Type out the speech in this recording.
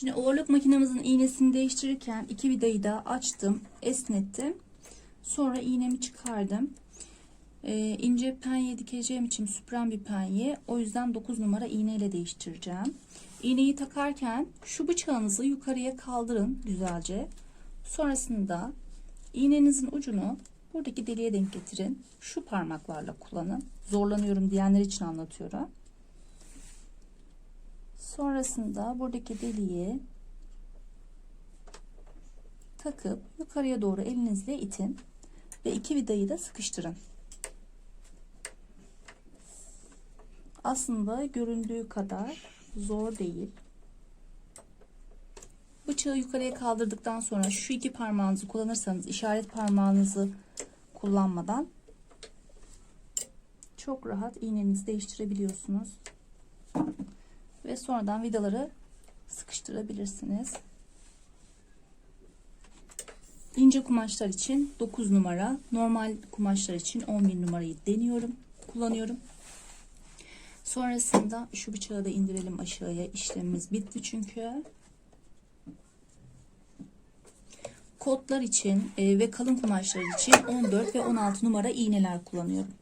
Şimdi overlock makinemizin iğnesini değiştirirken iki vidayı da açtım, esnettim. Sonra iğnemi çıkardım. Ee, ince penye dikeceğim için süpren bir penye. O yüzden 9 numara iğne ile değiştireceğim. İğneyi takarken şu bıçağınızı yukarıya kaldırın güzelce. Sonrasında iğnenizin ucunu buradaki deliğe denk getirin. Şu parmaklarla kullanın. Zorlanıyorum diyenler için anlatıyorum. Sonrasında buradaki deliği takıp yukarıya doğru elinizle itin ve iki vidayı da sıkıştırın. Aslında göründüğü kadar zor değil. Bıçağı yukarıya kaldırdıktan sonra şu iki parmağınızı kullanırsanız işaret parmağınızı kullanmadan çok rahat iğnenizi değiştirebiliyorsunuz. Ve sonradan vidaları sıkıştırabilirsiniz. İnce kumaşlar için 9 numara, normal kumaşlar için 11 numarayı deniyorum, kullanıyorum. Sonrasında şu bıçağı da indirelim aşağıya. İşlemimiz bitti çünkü. Kotlar için e, ve kalın kumaşlar için 14 ve 16 numara iğneler kullanıyorum.